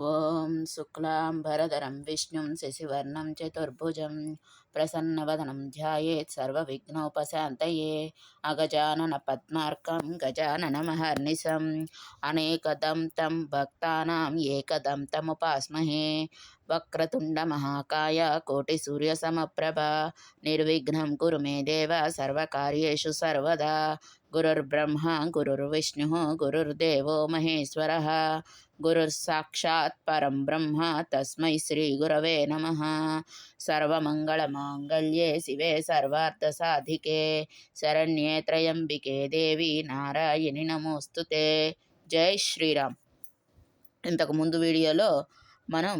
ॐ शुक्लाम्बरधरं विष्णुं शशिवर्णं, चतुर्भुजं प्रसन्नवदनं ध्यायेत् सर्वविघ्नोपशान्तये। अगजाननपद्मार्कं गजाननमहर्निशम् अनेकदं तं भक्तानाम् एकदं तमुपास्महे। వక్రతుండ మహాకాయ కోటి సూర్య సమప్రభ నిర్విఘ్నం కురు మే దేవ సర్వకార్యేషు సర్వదా గురుర్బ్రహ్మ గురుర్విష్ణు గురుర్దేవో మహేశ్వర గురుర్సాక్షాత్ పరం బ్రహ్మ తస్మై శ్రీ గురవే నమ సర్వమంగళమాంగళ్యే శివే సర్వార్థసాధికే శరణ్యే త్రయంబికే దేవి నారాయణి నమోస్తుతే జై శ్రీరామ్ ఇంతకు ముందు వీడియోలో మనం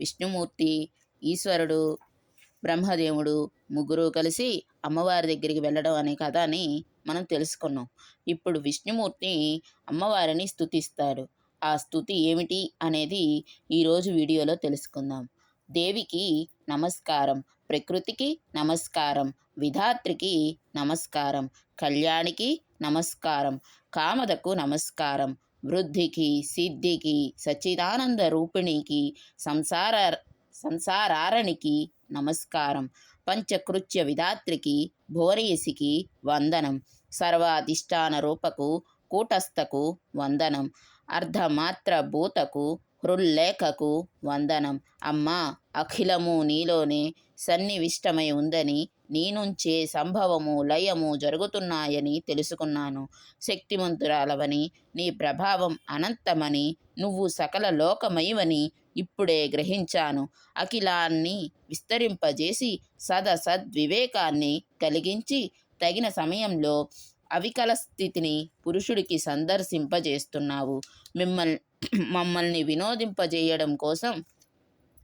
విష్ణుమూర్తి ఈశ్వరుడు బ్రహ్మదేవుడు ముగ్గురు కలిసి అమ్మవారి దగ్గరికి వెళ్ళడం అనే కథ అని మనం తెలుసుకున్నాం. ఇప్పుడు విష్ణుమూర్తి అమ్మవారిని స్థుతిస్తారు ఆ స్థుతి ఏమిటి అనేది ఈరోజు వీడియోలో తెలుసుకుందాం. దేవికి నమస్కారం ప్రకృతికి నమస్కారం విధాత్రికి నమస్కారం కళ్యాణికి నమస్కారం కామదకు నమస్కారం వృద్ధికి సిద్ధికి సచ్చిదానంద రూపిణికి సంసార సంసారారణికి నమస్కారం. పంచకృత్య విధాత్రికి భోరేసికి వందనం. సర్వాధిష్టాన రూపకు కూటస్థకు వందనం. అర్ధమాత్ర భూతకు హృల్లేఖకు వందనం. అమ్మా అఖిలము నీలోనే సన్నివిష్టమై ఉందని నీ నుంచే సంభవము లయము జరుగుతున్నాయని తెలుసుకున్నాను. శక్తిమంతురాలవని నీ ప్రభావం అనంతమని నువ్వు సకల లోకమైవని ఇప్పుడే గ్రహించాను. అఖిలాన్ని విస్తరింపజేసి సద సద్వివేకాన్ని కలిగించి తగిన సమయంలో అవికల స్థితిని పురుషుడికి సందర్శింపజేస్తున్నావు. మిమ్మల్ని మమ్మల్ని వినోదింపజేయడం కోసం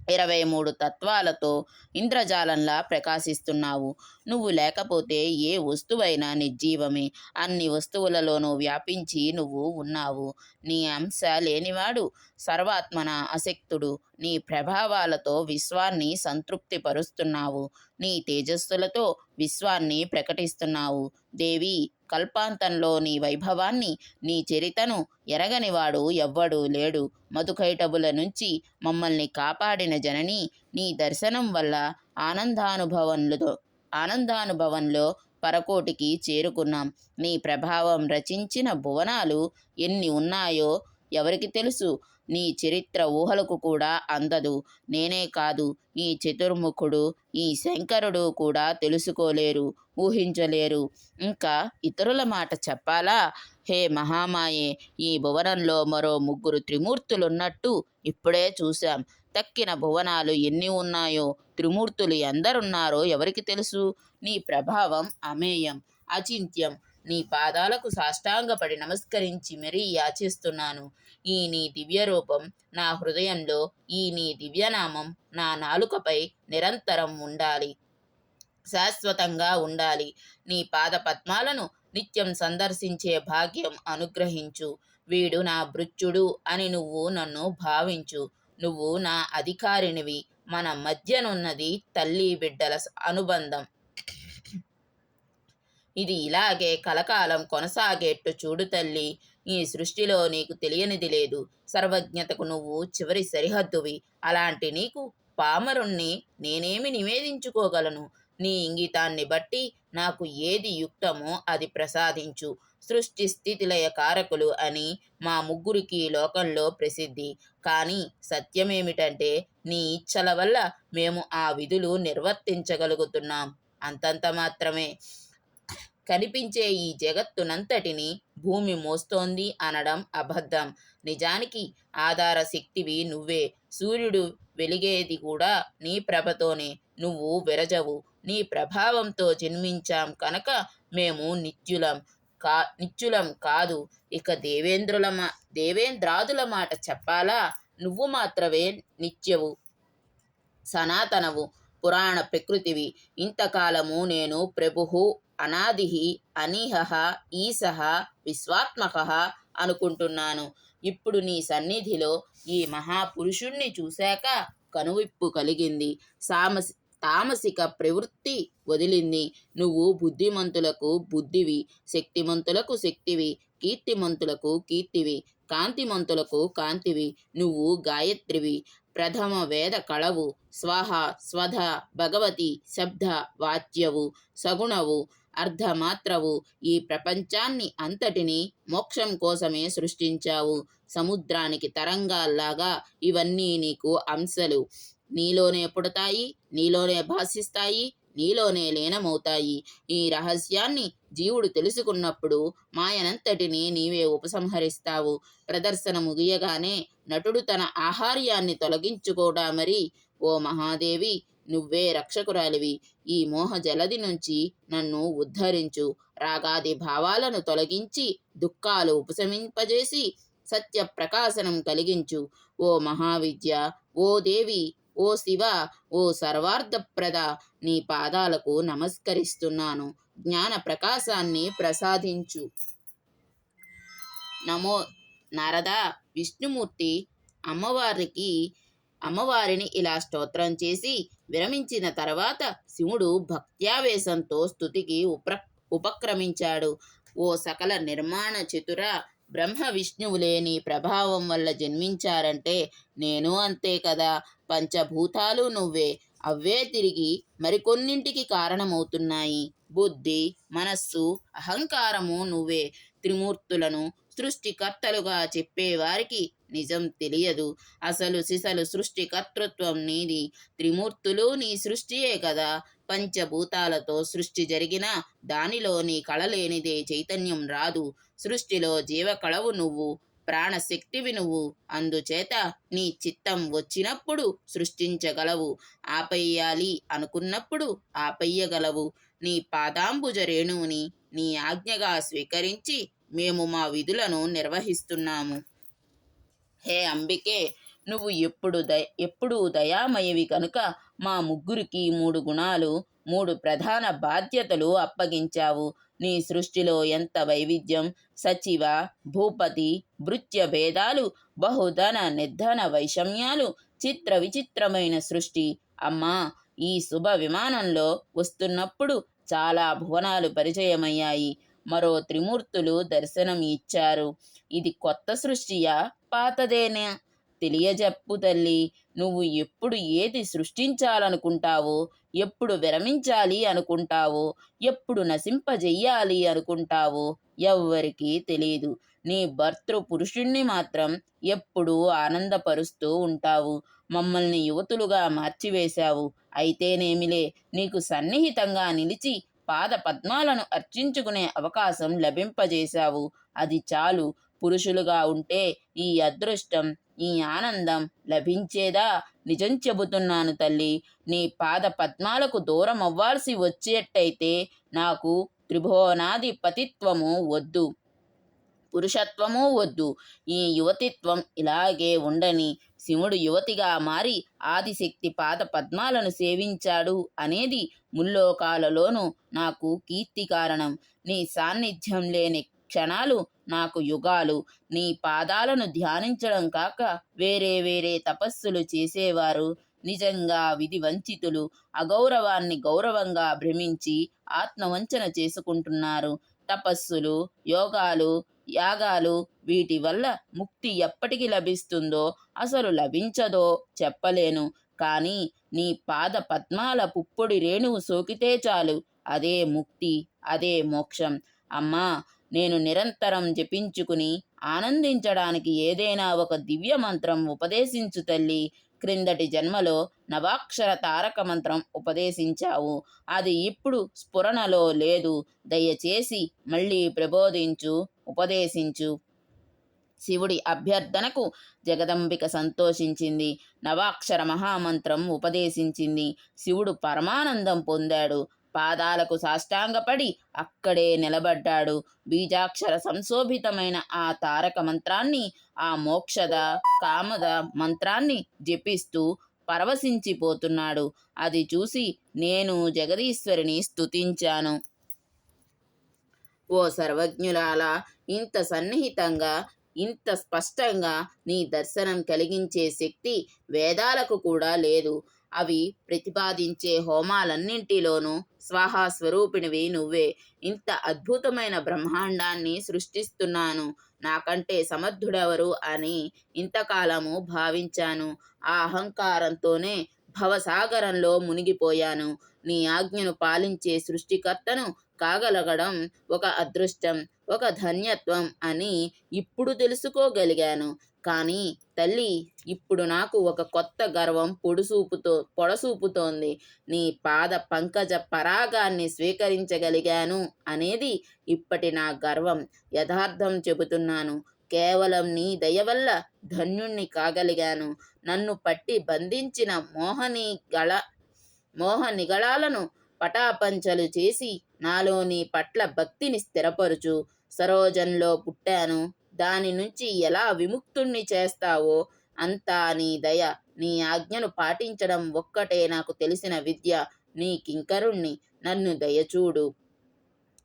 ఇరవై మూడు తత్వాలతో ఇంద్రజాలంలా ప్రకాశిస్తున్నావు. నువ్వు లేకపోతే ఏ వస్తువైనా నిర్జీవమే. అన్ని వస్తువులలోనూ వ్యాపించి నువ్వు ఉన్నావు. నీ అంశ లేనివాడు సర్వాత్మన అశక్తుడు. నీ ప్రభావాలతో విశ్వాన్ని సంతృప్తిపరుస్తున్నావు. నీ తేజస్సులతో విశ్వాన్ని ప్రకటిస్తున్నావు. దేవి కల్పాంతంలో నీ వైభవాన్ని నీ చరితను ఎరగనివాడు ఎవ్వడూ లేడు. మధుకైటబుల నుంచి మమ్మల్ని కాపాడిన జనని నీ దర్శనం వల్ల ఆనందానుభవంలో ఆనందానుభవంలో పరకోటికి చేరుకున్నాం. నీ ప్రభావం రచించిన భువనాలు ఎన్ని ఉన్నాయో ఎవరికి తెలుసు? నీ చరిత్ర ఊహలకు కూడా అందదు. నేనే కాదు ఈ చతుర్ముఖుడు ఈ శంకరుడు కూడా తెలుసుకోలేరు. ఊహించలేరు. ఇంకా ఇతరుల మాట చెప్పాలా? హే మహామాయే ఈ భువనంలో మరో ముగ్గురు త్రిమూర్తులున్నట్టు ఇప్పుడే చూశాం. తక్కిన భువనాలు ఎన్ని ఉన్నాయో త్రిమూర్తులు ఎందరున్నారో ఎవరికి తెలుసు? నీ ప్రభావం అమేయం అచింత్యం. నీ పాదాలకు సాష్టాంగపడి నమస్కరించి మరీ యాచిస్తున్నాను. ఈ నీ దివ్య రూపం నా హృదయంలో ఈ నీ దివ్యనామం నా నాలుకపై నిరంతరం ఉండాలి. శాశ్వతంగా ఉండాలి. నీ పాద పద్మాలను నిత్యం సందర్శించే భాగ్యం అనుగ్రహించు. వీడు నా భృత్యుడు అని నువ్వు నన్ను భావించు. నువ్వు నా అధికారినివి. మన మధ్యనున్నది తల్లి బిడ్డల అనుబంధం. ఇది ఇలాగే కలకాలం కొనసాగేట్టు చూడు తల్లి. ఈ సృష్టిలో నీకు తెలియనిది లేదు. సర్వజ్ఞతకు నువ్వు చివరి సరిహద్దువి. అలాంటి నీకు పామరుణ్ణి నేనేమి నివేదించుకోగలను? నీ ఇంగితాన్ని బట్టి నాకు ఏది యుక్తమో అది ప్రసాదించు. సృష్టి స్థితిలయ కారకులు అని మా ముగ్గురికి లోకంలో ప్రసిద్ధి. కానీ సత్యమేమిటంటే నీ ఇచ్చల వల్ల మేము ఆ విధులు నిర్వర్తించగలుగుతున్నాం. అంతంత మాత్రమే. కనిపించే ఈ జగత్తునంతటిని భూమి మోస్తోంది అనడం అబద్ధం. నిజానికి ఆధార శక్తివి నువ్వే. సూర్యుడు వెలిగేది కూడా నీ ప్రభతోనే. నువ్వు విరజవు. నీ ప్రభావంతో జన్మించాం కనుక మేము నిత్యులం కా నిత్యులం కాదు. ఇక దేవేంద్రుల మా దేవేంద్రాదుల మాట చెప్పాలా? నువ్వు మాత్రమే నిత్యవు సనాతనవు పురాణ ప్రకృతివి. ఇంతకాలము నేను ప్రభుహు అనాది అనీహ ఈసహ విశ్వాత్మక అనుకుంటున్నాను. ఇప్పుడు నీ సన్నిధిలో ఈ మహాపురుషుణ్ణి చూశాక కనువిప్పు కలిగింది. సామసి తామసిక ప్రవృత్తి వదిలింది. నువ్వు బుద్ధిమంతులకు బుద్ధివి శక్తిమంతులకు శక్తివి కీర్తిమంతులకు కీర్తివి కాంతిమంతులకు కాంతివి నువ్వు గాయత్రివి. ప్రథమ వేద కళవు స్వాహ స్వధ భగవతి శబ్ద వాచ్యవు సగుణవు అర్ధమాత్రవు. ఈ ప్రపంచాన్ని అంతటిని మోక్షం కోసమే సృష్టించావు. సముద్రానికి తరంగాల్లాగా ఇవన్నీ నీకు అంశలు. నీలోనే పుడతాయి నీలోనే భాషిస్తాయి నీలోనే లీనమవుతాయి. ఈ రహస్యాన్ని జీవుడు తెలుసుకున్నప్పుడు మాయనంతటిని నీవే ఉపసంహరిస్తావు. ప్రదర్శన ముగియగానే నటుడు తన ఆహార్యాన్ని తొలగించుకోడా మరి? ఓ మహాదేవి నువ్వే రక్షకురాలివి. ఈ మోహ జలది నుంచి నన్ను ఉద్ధరించు. రాగాది భావాలను తొలగించి దుఃఖాలు ఉపశమింపజేసి సత్య ప్రకాశనం కలిగించు. ఓ మహావిద్య ఓ దేవి ఓ శివ ఓ సర్వార్థప్రద నీ పాదాలకు నమస్కరిస్తున్నాను. జ్ఞాన ప్రకాశాన్ని ప్రసాదించు. నమో నారద విష్ణుమూర్తి అమ్మవారికి అమ్మవారిని ఇలా స్తోత్రం చేసి విరమించిన తర్వాత శివుడు భక్త్యావేశంతో స్థుతికి ఉప ఉపక్రమించాడు. ఓ సకల నిర్మాణ చతుర బ్రహ్మ విష్ణువులే నీ ప్రభావం వల్ల జన్మించారంటే నేను అంతే కదా. పంచభూతాలు నువ్వే. అవే తిరిగి మరికొన్నింటికి కారణమవుతున్నాయి. బుద్ధి మనస్సు అహంకారము నువ్వే. త్రిమూర్తులను సృష్టికర్తలుగా చెప్పేవారికి నిజం తెలియదు. అసలు సిసలు సృష్టికర్తృత్వం నీది. త్రిమూర్తులు నీ సృష్టియే కదా. పంచభూతాలతో సృష్టి జరిగినా దానిలో నీ చైతన్యం రాదు. సృష్టిలో జీవకళవు నువ్వు ప్రాణశక్తివి నువ్వు. అందుచేత నీ చిత్తం వచ్చినప్పుడు సృష్టించగలవు. ఆపేయాలి అనుకున్నప్పుడు ఆపేయగలవు. నీ పాదాంబుజ రేణువుని నీ ఆజ్ఞగా స్వీకరించి మేము మా విధులను నిర్వహిస్తున్నాము. హే అంబికే నువ్వు ఎప్పుడు దయ ఎప్పుడు దయామయవి కనుక మా ముగ్గురికి మూడు గుణాలు మూడు ప్రధాన బాధ్యతలు అప్పగించావు. నీ సృష్టిలో ఎంత వైవిధ్యం? సచివ భూపతి భృత్య భేదాలు బహుధన నిర్ధన వైషమ్యాలు చిత్ర విచిత్రమైన సృష్టి. అమ్మా ఈ శుభ విమానంలో వస్తున్నప్పుడు చాలా భువనాలు పరిచయమయ్యాయి. మరో త్రిమూర్తులు దర్శనం ఇచ్చారు ఇది కొత్త సృష్టియా? పాతదేనా? తెలియజెప్పు తల్లి. నువ్వు ఎప్పుడు ఏది సృష్టించాలనుకుంటావో ఎప్పుడు విరమించాలి అనుకుంటావో ఎప్పుడు నశింపజెయ్యాలి అనుకుంటావో ఎవ్వరికీ తెలియదు నీ భర్తృ పురుషుణ్ణి మాత్రం ఎప్పుడూ ఆనందపరుస్తూ ఉంటావు. మమ్మల్ని యువతులుగా మార్చివేశావు. అయితేనేమిలే నీకు సన్నిహితంగా నిలిచి పాద పద్మాలను అర్చించుకునే అవకాశం లభింపజేశావు. అది చాలు. పురుషులుగా ఉంటే ఈ అదృష్టం ఈ ఆనందం లభించేదా? నిజం చెబుతున్నాను తల్లి. నీ పాద పద్మాలకు దూరం అవ్వాల్సి వచ్చేటైతే నాకు త్రిభువనాది పతిత్వము వద్దు. పురుషత్వము వద్దు. ఈ యువతిత్వం ఇలాగే ఉండని శివుడు యువతిగా మారి ఆదిశక్తి పాద పద్మాలను సేవించాడు అనేది ముల్లోకాలలోనూ నాకు కీర్తి కారణం. నీ సాన్నిధ్యం లేని క్షణాలు నాకు యుగాలు నీ పాదాలను ధ్యానించడం కాక వేరే వేరే తపస్సులు చేసేవారు. నిజంగా విధి వంచితులు అగౌరవాన్ని గౌరవంగా భ్రమించి ఆత్మవంచన చేసుకుంటున్నారు. తపస్సులు యోగాలు యాగాలు వీటి వల్ల ముక్తి ఎప్పటికి లభిస్తుందో అసలు లభించదో చెప్పలేను. కానీ నీ పాద పద్మాల పుప్పొడి రేణువు సోకితే చాలు. అదే ముక్తి అదే మోక్షం. అమ్మా నేను నిరంతరం జపించుకుని ఆనందించడానికి ఏదైనా ఒక దివ్య మంత్రం ఉపదేశించు తల్లి. క్రిందటి జన్మలో నవాక్షర తారక మంత్రం ఉపదేశించావు. అది ఇప్పుడు స్ఫురణలో లేదు. దయచేసి మళ్ళీ ప్రబోధించు ఉపదేశించు. శివుడి అభ్యర్థనకు జగదంబిక సంతోషించింది. నవాక్షర మహామంత్రం ఉపదేశించింది. శివుడు పరమానందం పొందాడు. పాదాలకు సాష్టాంగపడి అక్కడే నిలబడ్డాడు. బీజాక్షర సంశోభితమైన ఆ తారక మంత్రాన్ని ఆ మోక్షద కామద మంత్రాన్ని జపిస్తూ పరవశించిపోతున్నాడు. అది చూసి నేను జగదీశ్వరిని స్తుతించాను. ఓ సర్వజ్ఞులాల ఇంత సన్నిహితంగా ఇంత స్పష్టంగా నీ దర్శనం కలిగించే శక్తి వేదాలకు కూడా లేదు. అవి ప్రతిపాదించే హోమాలన్నింటిలోనూ స్వాహా స్వరూపిణివి నువ్వే. ఇంత అద్భుతమైన బ్రహ్మాండాన్ని సృష్టిస్తున్నాను. నాకంటే సమర్థుడెవరు అని ఇంతకాలము భావించాను. ఆ అహంకారంతోనే భవసాగరంలో మునిగిపోయాను. నీ ఆజ్ఞను పాలించే సృష్టికర్తను కాగలగడం ఒక అదృష్టం ఒక ధన్యత్వం అని ఇప్పుడు తెలుసుకోగలిగాను. కానీ తల్లి ఇప్పుడు నాకు ఒక కొత్త గర్వం పొడుసూపుతో పొడసూపుతోంది. నీ పాద పంకజ పరాగాన్ని స్వీకరించగలిగాను అనేది ఇప్పటి నా గర్వం. యథార్థం చెబుతున్నాను. కేవలం నీ దయ వల్ల ధన్యుణ్ణి కాగలిగాను. నన్ను పట్టి బంధించిన మోహని గళ మోహనిగళాలను పటాపంచలు చేసి నాలో నీ పట్ల భక్తిని స్థిరపరుచు. సరోజంలో పుట్టాను. దాని నుంచి ఎలా విముక్తుణ్ణి చేస్తావో అంతా నీ దయ నీ ఆజ్ఞను పాటించడం ఒక్కటే నాకు తెలిసిన విద్య. నీ కింకరుణ్ణి నన్ను దయచూడు.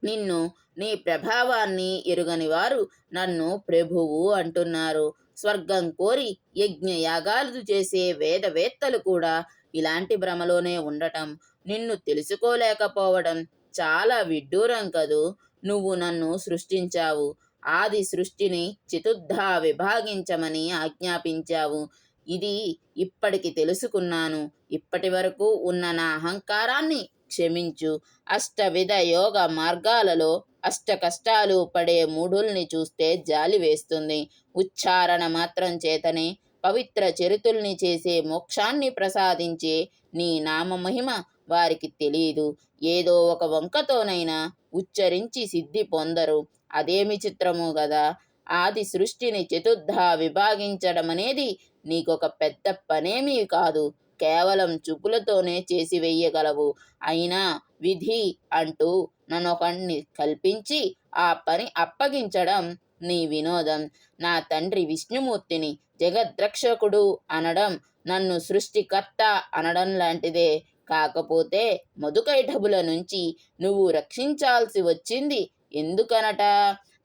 నిన్ను నీ ప్రభావాన్ని ఎరుగని వారు నన్ను ప్రభువు అంటున్నారు. స్వర్గం కోరి యజ్ఞ యాగాలు చేసే వేదవేత్తలు కూడా ఇలాంటి భ్రమలోనే ఉండటం నిన్ను తెలుసుకోలేకపోవడం చాలా విడ్డూరం కదూ. నువ్వు నన్ను సృష్టించావు. ఆది సృష్టిని చతుర్థా విభాగించమని ఆజ్ఞాపించావు. ఇది ఇప్పటికి తెలుసుకున్నాను. ఇప్పటి వరకు ఉన్న నా అహంకారాన్ని క్షమించు. అష్టవిధ యోగ మార్గాలలో అష్ట కష్టాలు పడే మూఢుల్ని చూస్తే జాలి వేస్తుంది. ఉచ్చారణ మాత్రం చేతనే పవిత్ర చరితుల్ని చేసే మోక్షాన్ని ప్రసాదించే నీ నామమహిమ వారికి తెలియదు ఏదో ఒక వంకతోనైనా ఉచ్చరించి సిద్ధి పొందరు. అదేమి చిత్రము గదా. ఆది సృష్టిని చతుర్థ విభాగించడం అనేది నీకొక పెద్ద పనేమీ కాదు. కేవలం చూపులతోనే చేసి వెయ్యగలవు. అయినా విధి అంటూ నన్నొకణ్ణి కల్పించి ఆ పని అప్పగించడం నీ వినోదం. నా తండ్రి విష్ణుమూర్తిని జగద్రక్షకుడు అనడం నన్ను సృష్టికర్త అనడం లాంటిదే. కాకపోతే మధుకైఠబుల నుంచి నువ్వు రక్షించాల్సి వచ్చింది ఎందుకనట?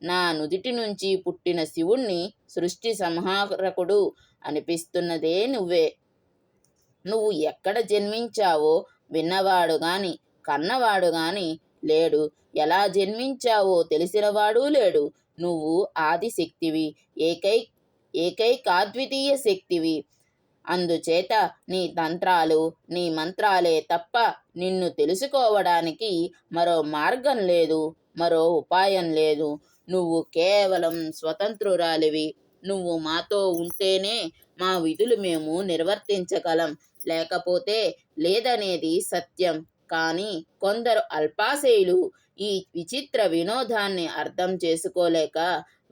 నా నుదిటి నుంచి పుట్టిన శివుణ్ణి సృష్టి సంహారకుడు అనిపిస్తున్నదే నువ్వే. నువ్వు ఎక్కడ జన్మించావో విన్నవాడు గాని కన్నవాడు గాని లేడు. ఎలా జన్మించావో తెలిసినవాడు లేడు. నువ్వు ఆది శక్తివి ఏకై ఏకైకాద్వితీయ శక్తివి. అందుచేత నీ తంత్రాలు నీ మంత్రాలే తప్ప నిన్ను తెలుసుకోవడానికి మరో మార్గం లేదు మరో ఉపాయం లేదు. నువ్వు కేవలం స్వతంత్రురాలివి. నువ్వు మాతో ఉంటేనే మా విధులు మేము నిర్వర్తించగలం. లేకపోతే లేదనేది సత్యం. కానీ కొందరు అల్పాశయులు ఈ విచిత్ర వినోదాన్ని అర్థం చేసుకోలేక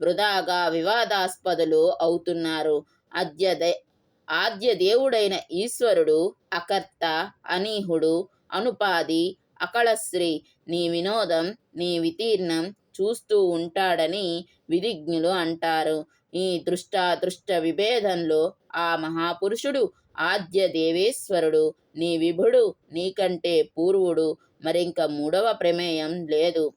వృధాగా వివాదాస్పదులు అవుతున్నారు. అద్య ఆద్య దేవుడైన ఈశ్వరుడు అకర్త అనీహుడు అనుపాది అకళశ్రీ నీ వినోదం నీ వితీర్ణం చూస్తూ ఉంటాడని విధిజ్ఞులు అంటారు. ఈ దృష్టాదృష్ట విభేదంలో ఆ మహాపురుషుడు ఆద్య దేవేశ్వరుడు నీ విభుడు నీకంటే పూర్వుడు మరింక మూడవ ప్రమేయం లేదు.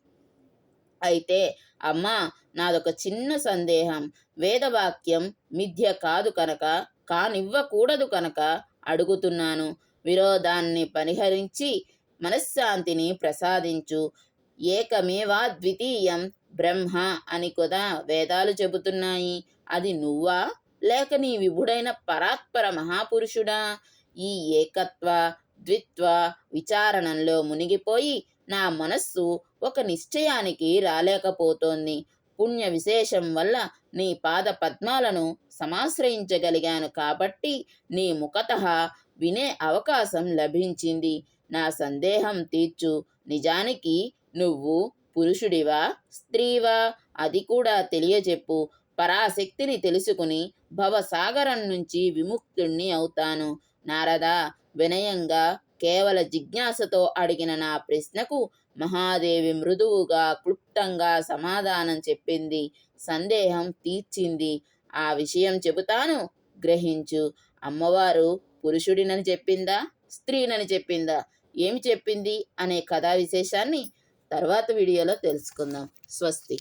అయితే అమ్మా నాదొక చిన్న సందేహం. వేదవాక్యం మిథ్య కాదు కనుక కానివ్వకూడదు కనుక అడుగుతున్నాను. విరోధాన్ని పరిహరించి మనశ్శాంతిని ప్రసాదించు. ఏకమేవా ద్వితీయం బ్రహ్మ అని కూడా వేదాలు చెబుతున్నాయి. అది నువ్వా? లేక నీ విభుడైన పరాత్పర మహాపురుషుడా ఈ ఏకత్వ ద్విత్వ విచారణంలో మునిగిపోయి నా మనస్సు ఒక నిశ్చయానికి రాలేకపోతోంది. పుణ్య విశేషం వల్ల నీ పాద పద్మాలను సమాశ్రయించగలిగాను కాబట్టి నీ ముఖత వినే అవకాశం లభించింది. నా సందేహం తీర్చు. నిజానికి నువ్వు పురుషుడివా స్త్రీవా? అది కూడా తెలియజెప్పు. పరాశక్తిని తెలుసుకుని భవసాగరం నుంచి విముక్తుణ్ణి అవుతాను. నారద వినయంగా కేవల జిజ్ఞాసతో అడిగిన నా ప్రశ్నకు మహాదేవి మృదువుగా క్లుప్తంగా సమాధానం చెప్పింది. సందేహం తీర్చింది. ఆ విషయం చెబుతాను. గ్రహించు. అమ్మవారు పురుషుడినని చెప్పిందా? స్త్రీనని చెప్పిందా? ఏమి చెప్పింది? అనే కథా విశేషాన్ని తర్వాత వీడియోలో తెలుసుకుందాం. స్వస్తి.